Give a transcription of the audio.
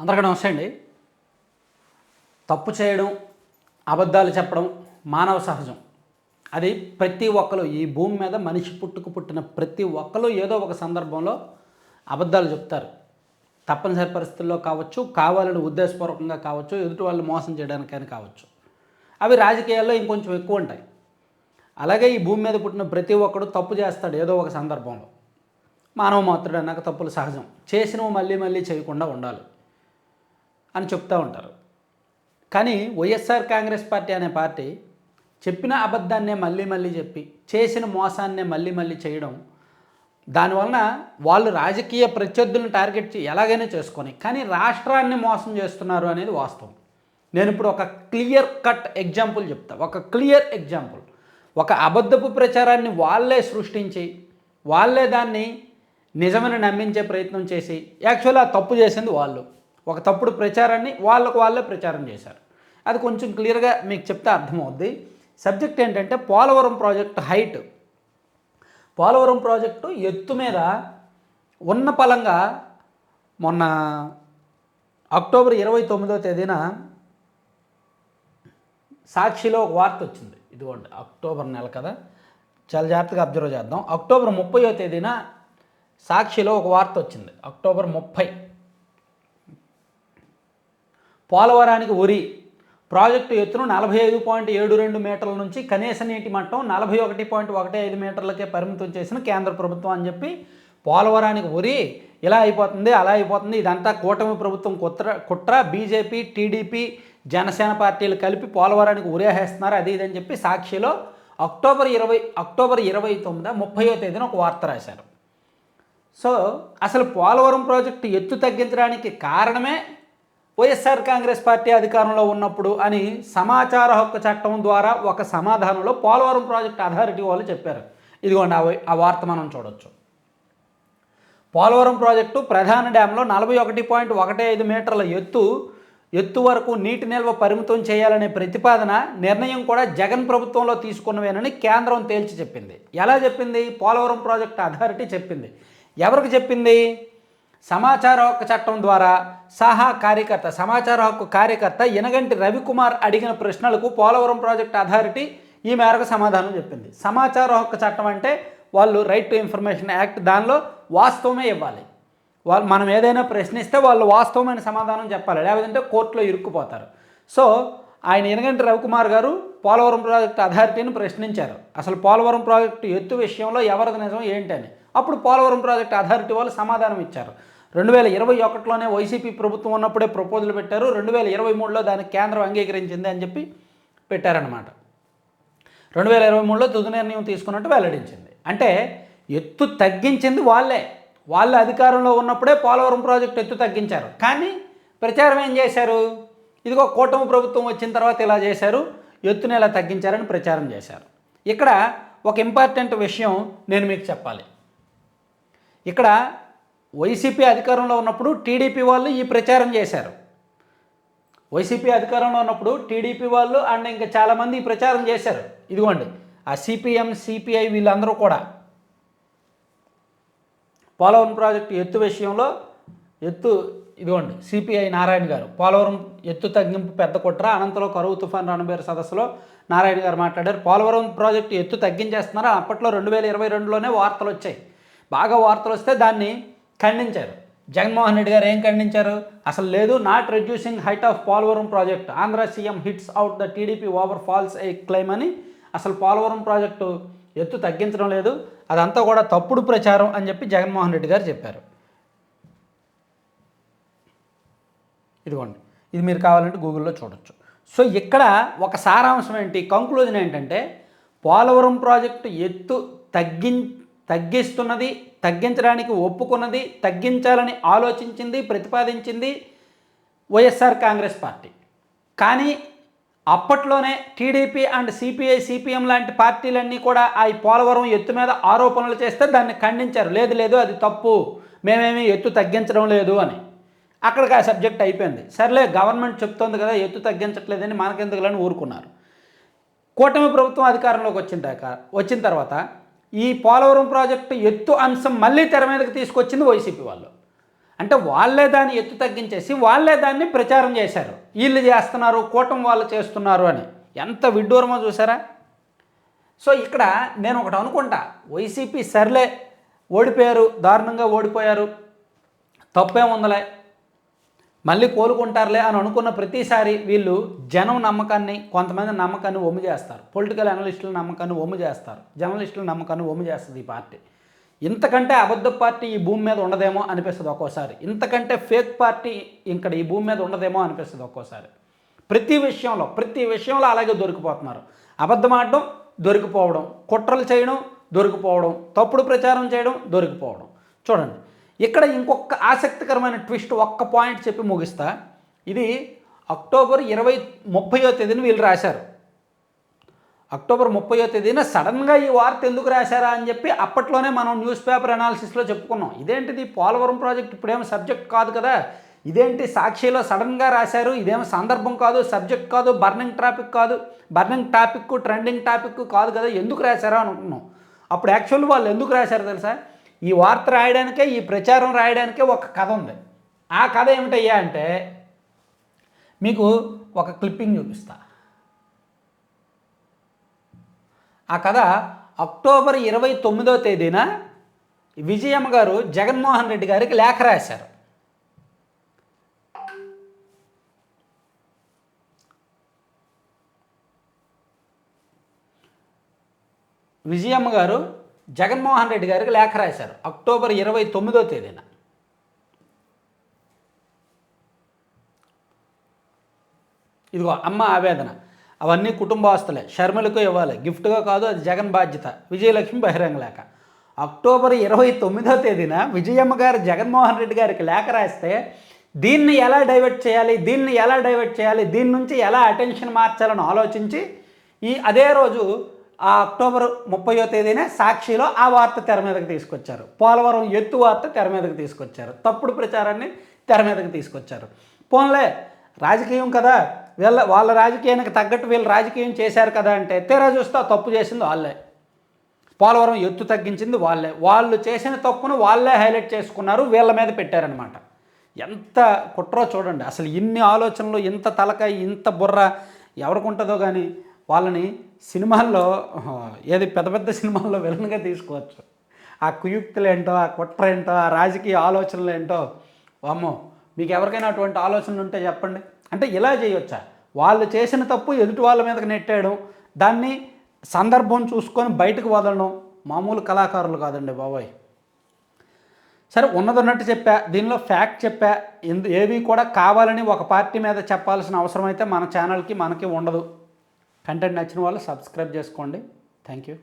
అందరికీ నమస్తే అండి. తప్పు చేయడం అబద్ధాలు చెప్పడం మానవ సహజం. అది ప్రతి ఒక్కరు ఈ భూమి మీద మనిషి పుట్టుకు పుట్టిన ప్రతి ఒక్కరు ఏదో ఒక సందర్భంలో అబద్ధాలు చెప్తారు. తప్పనిసరి పరిస్థితుల్లో కావచ్చు కావాలని ఉద్దేశపూర్వకంగా కావచ్చు ఎదుటి వాళ్ళు మోసం చేయడానికైనా కావచ్చు. అవి రాజకీయాల్లో ఇంకొంచెం ఎక్కువ ఉంటాయి. అలాగే ఈ భూమి మీద పుట్టిన ప్రతి ఒక్కడు తప్పు చేస్తాడు ఏదో ఒక సందర్భంలో. మానవ మాత్రుడు అన్నాక తప్పులు సహజం. చేసినవి మళ్ళీ మళ్ళీ చేయకుండా ఉండాలి. అని చెప్తూ ఉంటారు. కానీ వైఎస్ఆర్ కాంగ్రెస్ పార్టీ అనే పార్టీ చెప్పిన అబద్ధాన్నే మళ్ళీ మళ్ళీ చెప్పి చేసిన మోసాన్నే మళ్ళీ మళ్ళీ చేయడం దానివలన వాళ్ళు రాజకీయ ప్రత్యర్థులను టార్గెట్ ఎలాగైనా చేసుకొని కానీ రాష్ట్రాన్ని మోసం చేస్తున్నారు అనేది వాస్తవం. నేను ఇప్పుడు ఒక క్లియర్ కట్ ఎగ్జాంపుల్ చెప్తా. ఒక క్లియర్ ఎగ్జాంపుల్. ఒక అబద్ధపు ప్రచారాన్ని వాళ్ళే సృష్టించి వాళ్ళే దాన్ని నిజమని నమ్మించే ప్రయత్నం చేసి యాక్చువల్గా తప్పు చేసింది వాళ్ళు. ఒక తప్పుడు ప్రచారాన్ని వాళ్ళకు వాళ్ళే ప్రచారం చేశారు. అది కొంచెం క్లియర్గా మీకు చెప్తే అర్థమవుద్ది. సబ్జెక్ట్ ఏంటంటే Polavaram project height. Polavaram project ఎత్తు మీద ఉన్న పలంగా మొన్న అక్టోబర్ ఇరవై తొమ్మిదో తేదీన సాక్షిలో ఒక వార్త వచ్చింది. ఇదిగోండి అక్టోబర్ నెల కదా. చాలా జాగ్రత్తగా అబ్జర్వ్ చేద్దాం. అక్టోబర్ ముప్పయో తేదీన సాక్షిలో ఒక వార్త వచ్చింది. అక్టోబర్ ముప్పై. పోలవరానికి ఉరి ప్రాజెక్టు ఎత్తును నలభై ఐదు పాయింట్ ఏడు రెండు మీటర్ల నుంచి కనీస నీటి మట్టం నలభై ఒకటి పాయింట్ ఒకటి ఐదు మీటర్లకే పరిమితం చేసిన కేంద్ర ప్రభుత్వం అని చెప్పి పోలవరానికి ఉరి ఇలా అయిపోతుంది అలా అయిపోతుంది. ఇదంతా కూటమి ప్రభుత్వం కుట్ర కుట్ర బీజేపీ టీడీపీ జనసేన పార్టీలు కలిపి పోలవరానికి ఉరేహేస్తున్నారు అది ఇది అని చెప్పి సాక్షిలో అక్టోబర్ ఇరవై అక్టోబర్ ఇరవై తొమ్మిది ముప్పయో తేదీన ఒక వార్త రాశారు. సో అసలు పోలవరం ప్రాజెక్టు ఎత్తు తగ్గించడానికి కారణమే వైఎస్ఆర్ కాంగ్రెస్ పార్టీ అధికారంలో ఉన్నప్పుడు అని సమాచార హక్కు చట్టం ద్వారా ఒక సమాధానంలో పోలవరం ప్రాజెక్టు అథారిటీ వాళ్ళు చెప్పారు. ఇదిగోండి ఆ ఆ వార్త మనం చూడొచ్చు. పోలవరం ప్రాజెక్టు ప్రధాన డ్యాంలో నలభై ఒకటి పాయింట్ ఒకటి ఐదు మీటర్ల ఎత్తు ఎత్తు వరకు నీటి నిల్వ పరిమితం చేయాలనే ప్రతిపాదన నిర్ణయం కూడా జగన్ ప్రభుత్వంలో తీసుకున్నవేనని కేంద్రం తేల్చి చెప్పింది. ఎలా చెప్పింది? పోలవరం ప్రాజెక్టు అథారిటీ చెప్పింది. ఎవరికి చెప్పింది? సమాచార హక్కు చట్టం ద్వారా సహా కార్యకర్త సమాచార హక్కు కార్యకర్త ఇనగంటి రవికుమార్ అడిగిన ప్రశ్నలకు పోలవరం ప్రాజెక్ట్ అథారిటీ ఈ మేరకు సమాధానం చెప్పింది. సమాచార హక్కు చట్టం అంటే వాళ్ళు రైట్ టు ఇన్ఫర్మేషన్ యాక్ట్ దానిలో వాస్తవమే ఇవ్వాలి. వాళ్ళు మనం ఏదైనా ప్రశ్నిస్తే వాళ్ళు వాస్తవమైన సమాధానం చెప్పాలి. లేదంటే కోర్టులో ఇరుక్కుపోతారు. సో ఆయన ఎనగంటి రవికుమార్ గారు పోలవరం ప్రాజెక్టు అథారిటీని ప్రశ్నించారు. అసలు పోలవరం ప్రాజెక్టు ఎత్తు విషయంలో ఎవరిది నిజం ఏంటని అప్పుడు పోలవరం ప్రాజెక్టు అథారిటీ వాళ్ళు సమాధానం ఇచ్చారు. రెండు వేల ఇరవై ఒకటిలోనే వైసీపీ ప్రభుత్వం ఉన్నప్పుడే ప్రపోజల్ పెట్టారు. రెండు వేల ఇరవై మూడులో దానికి కేంద్రం అంగీకరించింది అని చెప్పి పెట్టారనమాట రెండు వేల ఇరవై మూడులో తుది నిర్ణయం తీసుకున్నట్టు వెల్లడించింది. అంటే ఎత్తు తగ్గించింది వాళ్ళే. వాళ్ళ అధికారంలో ఉన్నప్పుడే పోలవరం ప్రాజెక్టు ఎత్తు తగ్గించారు. కానీ ప్రచారం ఏం చేశారు? ఇదిగో కూటమి ప్రభుత్వం వచ్చిన తర్వాత ఇలా చేశారు. ఎత్తుని ఇలా తగ్గించారని ప్రచారం చేశారు. ఇక్కడ ఒక ఇంపార్టెంట్ విషయం నేను మీకు చెప్పాలి. ఇక్కడ వైసీపీ అధికారంలో ఉన్నప్పుడు టీడీపీ వాళ్ళు ఈ ప్రచారం చేశారు. వైసీపీ అధికారంలో ఉన్నప్పుడు టీడీపీ వాళ్ళు అండ్ ఇంకా చాలామంది ఈ ప్రచారం చేశారు. ఇదిగోండి ఆ సిపిఎం సిపిఐ వీళ్ళందరూ కూడా పోలవరం ప్రాజెక్టు ఎత్తు విషయంలో ఎత్తు ఇదిగోండి సిపిఐ నారాయణ గారు పోలవరం ఎత్తు తగ్గింపు పెద్ద కుట్ర అనంతలో కరువు తుఫాన్ రణబేరు సదస్సులో నారాయణ గారు మాట్లాడారు. పోలవరం ప్రాజెక్టు ఎత్తు తగ్గించేస్తున్నారు? అప్పట్లో రెండు వేల ఇరవై రెండులోనే వార్తలు వచ్చాయి. బాగా వార్తలు వస్తే దాన్ని ఖండించారు. జగన్మోహన్ రెడ్డి గారు ఏం ఖండించారు? అసలు లేదు not reducing height of Polavaram project Andhra CM hits out the TDP over false a claim అని అసలు పోలవరం ప్రాజెక్టు ఎత్తు తగ్గించడం లేదు. అదంతా కూడా తప్పుడు ప్రచారం అని చెప్పి జగన్మోహన్ రెడ్డి గారు చెప్పారు. ఇదిగోండి. ఇది మీరు కావాలంటే గూగుల్లో చూడొచ్చు. సో ఇక్కడ ఒక సారాంశం ఏంటి? కంక్లూజన్ ఏంటంటే పోలవరం ప్రాజెక్టు ఎత్తు తగ్గి తగ్గిస్తున్నది తగ్గించడానికి ఒప్పుకున్నది తగ్గించాలని ఆలోచించింది ప్రతిపాదించింది వైఎస్ఆర్ కాంగ్రెస్ పార్టీ. కానీ అప్పట్లోనే టీడీపీ అండ్ సిపిఐ సిపిఎం లాంటి పార్టీలన్నీ కూడా ఆ పోలవరం ఎత్తు మీద ఆరోపణలు చేస్తే దాన్ని ఖండించారు. లేదు లేదు అది తప్పు. మేమేమి ఎత్తు తగ్గించడం లేదు అని. అక్కడికి ఆ సబ్జెక్ట్ అయిపోయింది. సర్లే గవర్నమెంట్ చెప్తోంది కదా ఎత్తు తగ్గించట్లేదని మనకెందుకులని ఊరుకున్నారు. కూటమి ప్రభుత్వం అధికారంలోకి వచ్చిన వచ్చిన తర్వాత ఈ పోలవరం ప్రాజెక్టు ఎత్తు అంశం మళ్ళీ తెర మీదకి తీసుకొచ్చింది వైసీపీ వాళ్ళు. అంటే వాళ్ళే దాన్ని ఎత్తు తగ్గించేసి వాళ్ళే దాన్ని ప్రచారం చేశారు. వీళ్ళు చేస్తున్నారు కూటమి వాళ్ళు చేస్తున్నారు అని. ఎంత విడ్డూరమో చూసారా? సో ఇక్కడ నేను ఒకటి అనుకుంటా వైసీపీ సర్లే ఓడిపోయారు దారుణంగా ఓడిపోయారు తప్పేముందలే. మళ్ళీ కోలుకుంటారులే అని అనుకున్న ప్రతిసారి వీళ్ళు జనం నమ్మకాన్ని కొంతమంది నమ్మకాన్ని ఒమ్ము చేస్తారు. పొలిటికల్ అనలిస్టుల నమ్మకాన్ని ఒమ్ము చేస్తారు. జర్నలిస్టుల నమ్మకాన్ని ఒమ్ము చేస్తుంది ఈ పార్టీ. ఇంతకంటే అబద్ధ పార్టీ ఈ భూమి మీద ఉండదేమో అనిపిస్తుంది ఒక్కోసారి. ఇంతకంటే ఫేక్ పార్టీ ఇక్కడ ఈ భూమి మీద ఉండదేమో అనిపిస్తుంది ఒక్కోసారి. ప్రతి విషయంలో ప్రతి విషయంలో అలాగే దొరికిపోతున్నారు. అబద్ధం ఆడడం దొరికిపోవడం. కుట్రలు చేయడం దొరికిపోవడం. తప్పుడు ప్రచారం చేయడం దొరికిపోవడం. చూడండి ఇక్కడ ఇంకొక ఆసక్తికరమైన ట్విస్ట్ ఒక్క పాయింట్ చెప్పి ముగిస్తా. ఇది అక్టోబర్ ఇరవై ముప్పయో తేదీన వీళ్ళు రాశారు. అక్టోబర్ ముప్పయో తేదీన సడన్గా ఈ వార్త ఎందుకు రాశారా అని చెప్పి అప్పట్లోనే మనం న్యూస్ పేపర్ అనాలిసిస్లో చెప్పుకున్నాం. ఇదేంటిది? పోలవరం ప్రాజెక్ట్ ఇప్పుడేమో సబ్జెక్ట్ కాదు కదా. ఇదేంటి? సాక్షిలో సడన్గా రాశారు. ఇదేమో సందర్భం కాదు? సబ్జెక్ట్ కాదు. బర్నింగ్ టాపిక్ కాదు. బర్నింగ్ టాపిక్ ట్రెండింగ్ టాపిక్ కాదు కదా. ఎందుకు రాశారా అనుకున్నాం. అప్పుడు యాక్చువల్ వాళ్ళు ఎందుకు రాశారు తెలుసా? ఈ వార్త రాయడానికే ఈ ప్రచారం రాయడానికే ఒక కథ ఉంది. ఆ కథ ఏమిటయ్యా అంటే మీకు ఒక క్లిప్పింగ్ చూపిస్తా. ఆ కథ అక్టోబర్ ఇరవై తొమ్మిదో తేదీన విజయమ్మ గారు జగన్మోహన్ రెడ్డి గారికి లేఖ రాశారు. విజయమ్మ గారు జగన్మోహన్ రెడ్డి గారికి లేఖ రాశారు. అక్టోబర్ ఇరవై తొమ్మిదో తేదీన. ఇదిగో అమ్మ ఆవేదన. అవన్నీ కుటుంబాస్తులే షర్మిలకు ఇవ్వాలి. గిఫ్ట్గా కాదు అది జగన్ బాధ్యత. విజయలక్ష్మి బహిరంగ లేఖ. అక్టోబర్ ఇరవై తొమ్మిదో తేదీన విజయమ్మ గారు జగన్మోహన్ రెడ్డి గారికి లేఖ రాస్తే దీన్ని ఎలా డైవర్ట్ చేయాలి? దీన్ని ఎలా డైవర్ట్ చేయాలి? దీని నుంచి ఎలా అటెన్షన్ మార్చాలని ఆలోచించి ఈ అదే రోజు ఆ అక్టోబర్ ముప్పయో తేదీనే సాక్షిలో ఆ వార్త తెర మీదకి తీసుకొచ్చారు. పోలవరం ఎత్తు వార్త తెర మీదకి తీసుకొచ్చారు. తప్పుడు ప్రచారాన్ని తెర మీదకి తీసుకొచ్చారు. పోన్లే రాజకీయం కదా. వీళ్ళ వాళ్ళ రాజకీయానికి తగ్గట్టు వీళ్ళు రాజకీయం చేశారు కదా అంటే తెర చూస్తే తప్పు చేసింది వాళ్ళే. పోలవరం ఎత్తు తగ్గించింది వాళ్ళే. వాళ్ళు చేసిన తప్పును వాళ్ళే హైలైట్ చేసుకున్నారు వీళ్ళ మీద పెట్టారనమాట ఎంత కుట్రో చూడండి. అసలు ఇన్ని ఆలోచనలు ఇంత తలకాయ ఇంత బుర్ర ఎవరికి ఉంటుందో కానీ వాళ్ళని సినిమాల్లో ఏది పెద్ద పెద్ద సినిమాల్లో విలన్గా తీసుకోవచ్చు. ఆ కుయుక్తులు ఏంటో ఆ కుట్ర ఏంటో ఆ రాజకీయ ఆలోచనలు ఏంటో వామ్మో మీకు ఎవరికైనా అటువంటి ఆలోచనలు ఉంటే చెప్పండి. అంటే ఇలా చేయొచ్చా? వాళ్ళు చేసిన తప్పు ఎదుటి వాళ్ళ మీదకి నెట్టేయడం దాన్ని సందర్భం చూసుకొని బయటకు వదలడం మామూలు కళాకారులు కాదండి బాబాయ్. సరే ఉన్నది ఉన్నట్టు చెప్పా దీనిలో ఫ్యాక్ట్ చెప్పా ఎందు ఏవి కూడా కావాలని ఒక పార్టీ మీద చెప్పాల్సిన అవసరం అయితే మన ఛానల్కి మనకి ఉండదు. కంటెంట్ నచ్చిన వాళ్ళు సబ్స్క్రైబ్ చేసుకోండి. Thank you.